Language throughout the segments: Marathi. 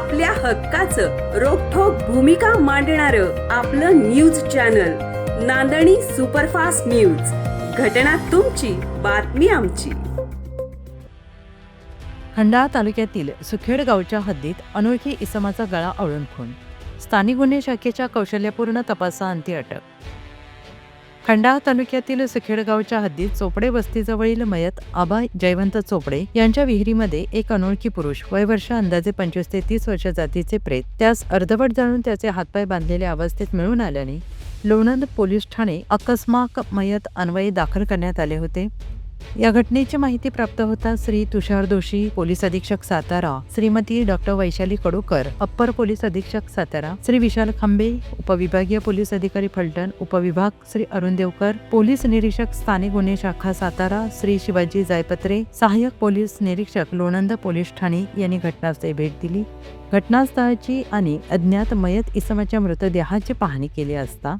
आपल्या हक्काचं रोखोक भूमिका मांडणार आपलं news channel Nandani superfast news. घटना तुमची बातमी आमची. खंडाळा तालुक्यातील सुखेड गावच्या हद्दीत अनोळखी इसमाचा गळा आवळून खून. स्थानिक गुन्हे शाखेच्या कौशल्यपूर्ण तपासाअंती अटक. खंडाळा तालुक्यातील सुखेडगावच्या हद्दीत चोपडे वस्तीजवळील मयत आबा जयवंत चोपडे यांच्या विहिरीमध्ये एक अनोळखी पुरुष वयवर्ष अंदाजे पंचवीस ते तीस वर्ष जातीचे प्रेत त्यास अर्धवट जाणून त्याचे हातपाय बांधलेल्या अवस्थेत मिळून आल्याने लोणंद पोलीस ठाणे अकस्माक मयत अन्वये दाखल करण्यात आले होते. या घटनेची माहिती प्राप्त होता श्री तुषार दोषी पोलीस अधीक्षक Satara Shrimati doctor Vaishali Kadukar upper police अधीक्षक सातारा श्री विशाल खांबे उपविभागीय पोलीस अधिकारी फलटण उपविभाग श्री अरुण देवकर पोलीस निरीक्षक स्थानिक गुन्हे शाखा सातारा श्री शिवाजी जायपत्रे सहाय्यक पोलीस निरीक्षक लोणंद पोलीस ठाणे यांनी घटनास्थळी भेट दिली. घटनास्थळाची आणि अज्ञात मयत इसमाच्या मृतदेहाची पाहणी केली असता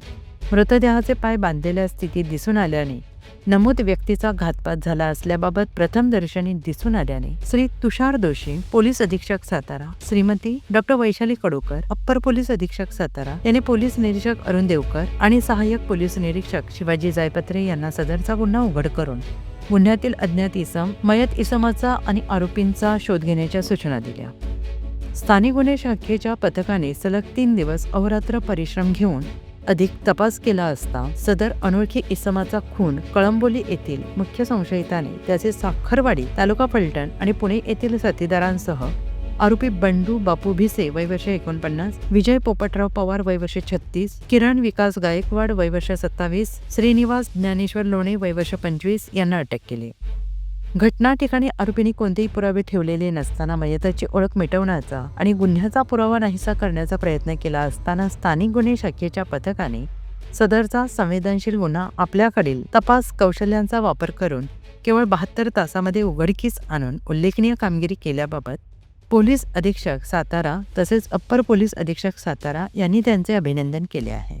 मृतदेहाचे पाय बांधलेल्या स्थितीत दिसून आल्याने नमूद व्यक्तीचा घातपात झाला असल्याबाबत प्रथम दर्शनी दिसून आल्याने श्री तुषार दोषी पोलीस अधीक्षक Satara Shrimati doctor Vaishali Kadokar upper police अधीक्षक सातारा यांनी पोलीस निरीक्षक अरुण देवकर आणि सहाय्यक पोलीस निरीक्षक शिवाजी जायपत्रे यांना सदरचा गुन्हा उघड करून गुन्ह्यातील अज्ञात इसम मयत इसमाचा आणि आरोपींचा शोध घेण्याच्या सूचना दिल्या. स्थानिक गुन्हे शाखेच्या पथकाने सलग तीन दिवस अहोरात्र परिश्रम घेऊन अधिक तपास केला असता सदर अनोळखी इसमाचा खून कळंबोली येथील मुख्य संशयिताने त्याचे साखरवाडी तालुका फलटण आणि पुणे येथील साथीदारांसह आरोपी बंडू बापू भिसे वयवर्ष एकोणपन्नास विजय पोपटराव पवार वयवर्ष छत्तीस किरण विकास गायकवाड वयवर्ष सत्तावीस श्रीनिवास ज्ञानेश्वर लोणे वयवर्ष पंचवीस यांना अटक केली. घटना ठिकाणी आरोपींनी कोणतेही पुरावे ठेवलेले नसताना मयताची ओळख मिटवण्याचा आणि गुन्ह्याचा पुरावा नाहीसा करण्याचा प्रयत्न केला असताना स्थानिक गुन्हे शाखेच्या पथकाने सदरचा संवेदनशील गुन्हा आपल्याकडील तपास कौशल्यांचा वापर करून केवळ बहात्तर तासामध्ये उघडकीस आणून उल्लेखनीय कामगिरी केल्याबाबत पोलीस अधीक्षक सातारा तसेच अप्पर पोलीस अधीक्षक सातारा यांनी त्यांचे अभिनंदन केले आहे.